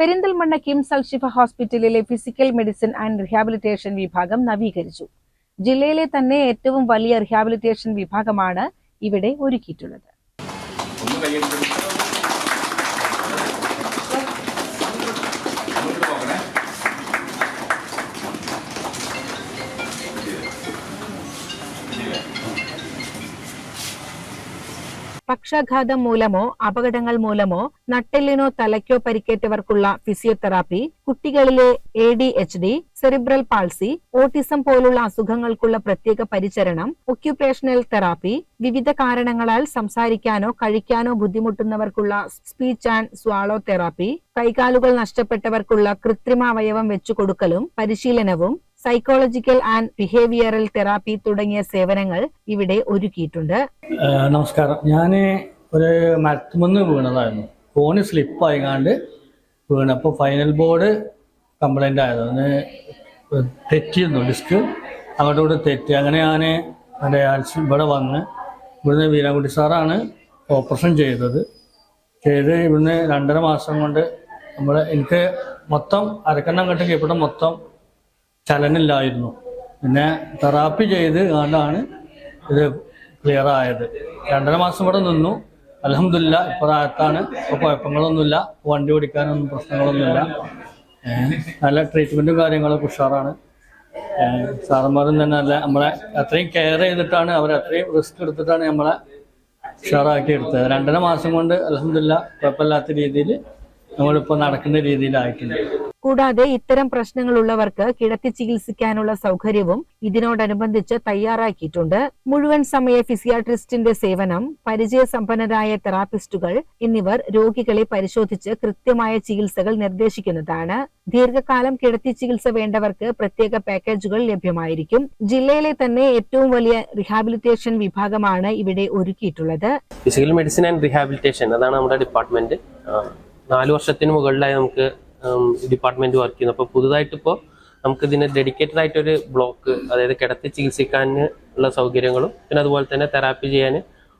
പെരിന്തൽമണ്ണ കിംസ് അൽഷിഫ ഹോസ്പിറ്റലിലെ physical medicine and rehabilitation വിഭാഗം നവീകരിച്ചു. ജില്ലയിലെ തന്നെ ഏറ്റവും വലിയ റിഹാബിലിറ്റേഷൻ വിഭാഗമാണ് ഇവിടെ ഒരുക്കിയിട്ടുള്ളത്. പക്ഷാഘാതം മൂലമോ അപകടങ്ങൾ മൂലമോ നട്ടെല്ലിനോ തലയ്ക്കോ പരിക്കേറ്റവർക്കുള്ള ഫിസിയോതെറാപ്പി കുട്ടികളിലെ A D H D cerebral palsy autism പോലുള്ള അസുഖങ്ങൾക്കുള്ള പ്രത്യേക പരിചരണം ഒക്യുപേഷണൽ തെറാപ്പി വിവിധ കാരണങ്ങളാൽ സംസാരിക്കാനോ കഴിക്കാനോ ബുദ്ധിമുട്ടുന്നവർക്കുള്ള സ്പീച്ച് ആൻഡ് സ്വാളോ തെറാപ്പി കൈകാലുകൾ നഷ്ടപ്പെട്ടവർക്കുള്ള കൃത്രിമ അവയവം വെച്ചു കൊടുക്കലും പരിശീലനവും സൈക്കോളജിക്കൽ ആൻഡ് ബിഹേവിയറൽ തെറാപ്പി തുടങ്ങിയ സേവനങ്ങൾ ഇവിടെ ഒരുക്കിയിട്ടുണ്ട്. നമസ്കാരം. ഞാൻ ഒരു മരത്തുമെന്ന് വീണതായിരുന്നു. ഫോണ് സ്ലിപ്പായിക്കാണ്ട് വീണപ്പോൾ ഫൈനൽ ബോർഡ് കംപ്ലൈന്റ് ആയത്. അതിന് തെറ്റിയിരുന്നു ഡിസ്ക് അങ്ങോട്ടും കൂടെ തെറ്റി. അങ്ങനെ ഞാൻ എന്റെ ഇവിടെ വന്ന് ഇവിടുന്ന് വീരാൻകുട്ടി സാറാണ് ഓപ്പറേഷൻ ചെയ്തത്. ചെയ്ത് ഇവിടുന്ന് രണ്ടര മാസം കൊണ്ട് നമ്മൾ എനിക്ക് മൊത്തം അരക്കണ്ണം കെട്ട് ഇവിടെ മൊത്തം ചലനില്ലായിരുന്നു പിന്നെ തെറാപ്പി ചെയ്ത് കണ്ടാണ് ഇത് ക്ലിയർ ആയത്. രണ്ടര മാസം ഇവിടെ നിന്നു. അലഹമില്ല ഇപ്പോൾ റായത്താണ് ഇപ്പോൾ കുഴപ്പങ്ങളൊന്നുമില്ല. വണ്ടി ഓടിക്കാനൊന്നും പ്രശ്നങ്ങളൊന്നുമില്ല. നല്ല ട്രീറ്റ്മെന്റും കാര്യങ്ങളൊക്കെ ഉഷാറാണ്. സാറന്മാരും തന്നെ നല്ല നമ്മളെ അത്രയും കെയർ ചെയ്തിട്ടാണ് അവർ അത്രയും റിസ്ക് എടുത്തിട്ടാണ് നമ്മളെ ഉഷാറാക്കി എടുത്തത് രണ്ടര മാസം കൊണ്ട് അലഹമില്ല കുഴപ്പമില്ലാത്ത രീതിയിൽ നമ്മളിപ്പോൾ നടക്കുന്ന രീതിയിലായിട്ടുണ്ട് കൂടാതെ ഇത്തരം പ്രശ്നങ്ങളുള്ളവർക്ക് കിടത്തി ചികിത്സിക്കാനുള്ള സൗകര്യവും ഇതിനോടനുബന്ധിച്ച് തയ്യാറാക്കിയിട്ടുണ്ട്. മുഴുവൻ സമയ ഫിസിയാട്രിസ്റ്റിന്റെ സേവനം പരിചയസമ്പന്നരായ തെറാപ്പിസ്റ്റുകൾ എന്നിവർ രോഗികളെ പരിശോധിച്ച് കൃത്യമായ ചികിത്സകൾ നിർദ്ദേശിക്കുന്നതാണ്. ദീർഘകാലം കിടത്തി ചികിത്സ വേണ്ടവർക്ക് പ്രത്യേക പാക്കേജുകൾ ലഭ്യമായിരിക്കും. ജില്ലയിലെ തന്നെ ഏറ്റവും വലിയ റിഹാബിലിറ്റേഷൻ വിഭാഗമാണ് ഇവിടെ ഒരുക്കിയിട്ടുള്ളത്. ഫിസിക്കൽ മെഡിസിൻ ആൻഡ് റീഹാബിലിറ്റേഷൻ അതാണ് നമ്മുടെ ഡിപ്പാർട്ട്മെന്റ് നാല് വർഷത്തിന് മുകളിലായി നമുക്ക് ഡിപ്പാർട്ട്മെന്റ് വർക്ക് ചെയ്യുന്നു അപ്പോൾ പുതുതായിട്ട് ഇപ്പോൾ നമുക്ക് ഇതിന് ഡെഡിക്കേറ്റഡ് ആയിട്ടൊരു ബ്ലോക്ക് അതായത് കിടത്തി ചികിത്സിക്കാൻ ഉള്ള സൗകര്യങ്ങളും പിന്നെ അതുപോലെ തന്നെ തെറാപ്പി ചെയ്യാൻ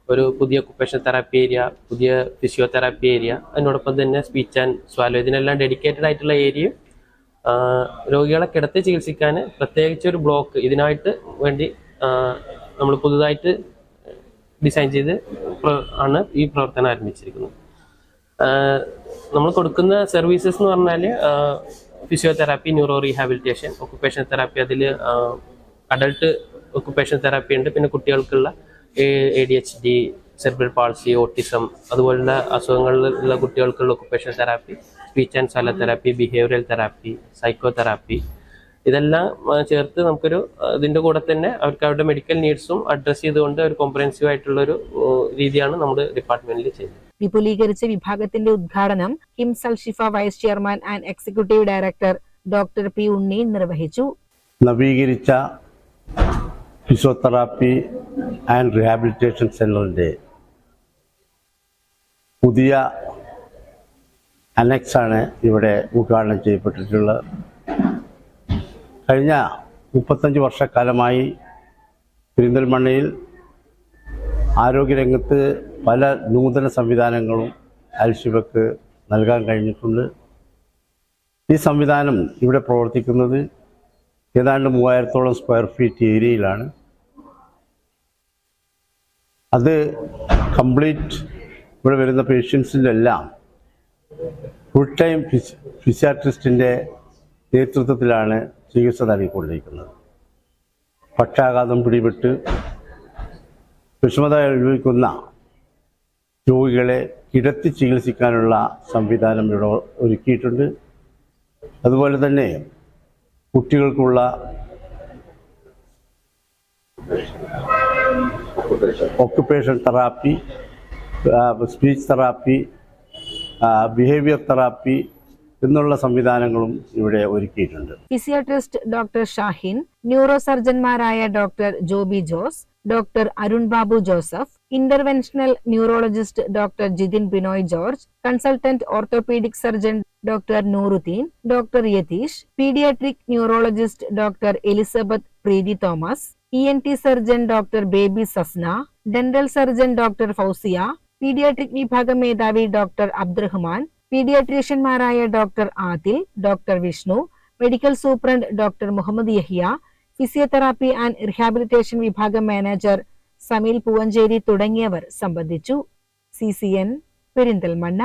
ഒരു പുതിയ ഒക്കുപേഷൻ തെറാപ്പി ഏരിയ പുതിയ ഫിസിയോതെറാപ്പി ഏരിയ അതിനോടൊപ്പം തന്നെ സ്പീച്ച് ആൻഡ് സ്വാലോ ഇതിനെല്ലാം ഡെഡിക്കേറ്റഡ് ആയിട്ടുള്ള ഏരിയയും രോഗികളെ കിടത്തി ചികിത്സിക്കാൻ പ്രത്യേകിച്ച് ഒരു ബ്ലോക്ക് ഇതിനായിട്ട് വേണ്ടി നമ്മൾ പുതുതായിട്ട് ഡിസൈൻ ചെയ്ത് ആണ് ഈ പ്രവർത്തനം ആരംഭിച്ചിരിക്കുന്നത്. നമ്മൾ കൊടുക്കുന്ന സർവീസസ് എന്ന് പറഞ്ഞാൽ physiotherapy neuro rehabilitation occupation therapy അതിൽ അഡൾട്ട് ഒക്കുപേഷൻ തെറാപ്പി ഉണ്ട്. പിന്നെ കുട്ടികൾക്കുള്ള A D H D cerebral palsy autism അതുപോലുള്ള അസുഖങ്ങളിലുള്ള കുട്ടികൾക്കുള്ള occupation therapy speech and swallow therapy behavioural therapy psycho therapy ഇതെല്ലാം ചേർത്ത് നമുക്കൊരു ഇതിന്റെ ഇതിന്റെ കൂടെ തന്നെ അവർക്ക് അവരുടെ മെഡിക്കൽ നീഡ്സും അഡ്രസ്സ് ചെയ്തുകൊണ്ട് ഒരു കോംപ്രഹെൻസീവ് ആയിട്ടുള്ള ഒരു രീതിയാണ് നമ്മുടെ ഡിപ്പാർട്ട്മെന്റിൽ ചെയ്യുന്നത്. വിപുലീകരിച്ച വിഭാഗത്തിന്റെ ഉദ്ഘാടനം KIMS Al Shifa vice chairman and executive director doctor P Unni നിർവഹിച്ചു. നവീകരിച്ച ഫിസിയോതെറാപ്പി ആൻഡ് റീഹാബിലിറ്റേഷൻ സെന്ററിന്റെ പുതിയ അനക്സാണ് ഇവിടെ ഉദ്ഘാടനം ചെയ്യപ്പെട്ടിട്ടുള്ളത്. കഴിഞ്ഞ മുപ്പത്തഞ്ച് വർഷക്കാലമായി പെരിന്തൽമണ്ണയിൽ ആരോഗ്യരംഗത്ത് പല നൂതന സംവിധാനങ്ങളും അൽഷിബക്ക് നൽകാൻ കഴിഞ്ഞിട്ടുണ്ട്. ഈ സംവിധാനം ഇവിടെ പ്രവർത്തിക്കുന്നത് ഏതാണ്ട് മൂവായിരത്തോളം സ്ക്വയർ ഫീറ്റ് ഏരിയയിലാണ്. അത് കംപ്ലീറ്റ് ഇവിടെ വരുന്ന പേഷ്യൻസിലെല്ലാം ഫുൾ ടൈം ഫിസ് ഫിസിയാട്രിസ്റ്റിന്റെ നേതൃത്വത്തിലാണ് ചികിത്സ നൽകിക്കൊണ്ടിരിക്കുന്നത്. പക്ഷാഘാതം പിടിപെട്ട് വിഷമത അനുഭവിക്കുന്ന രോഗികളെ കിടത്തി ചികിത്സിക്കാനുള്ള സംവിധാനം ഇവിടെ ഒരുക്കിയിട്ടുണ്ട്. അതുപോലെ തന്നെ കുട്ടികൾക്കുള്ള occupation therapy speech therapy behaviour therapy എന്നുള്ള സംവിധാനങ്ങളും ഇവിടെ ഒരുക്കിയിട്ടുണ്ട്. ഫിസിയോട്രിസ്റ്റ് doctor Shahin neuro സർജൻമാരായ doctor Joby Jose doctor Arun Babu Joseph interventional neurologist doctor Jithin Binoy George consultant orthopaedic surgeon doctor Nooruddin doctor Yatheesh paediatric neurologist doctor Elizabeth Preethi Thomas E N T surgeon doctor Baby Sasna dental surgeon doctor Fousiya paediatric വിഭാഗം മേധാവി doctor Abdurahman പീഡിയാട്രീഷ്യന്മാരായ doctor Adil doctor Vishnu medical superintendent doctor Muhammad Yahiya physiotherapy and rehabilitation വിഭാഗം manager Sameel Poovancheri തുടങ്ങിയവർ സംബന്ധിച്ചു. C C N Perinthalmanna.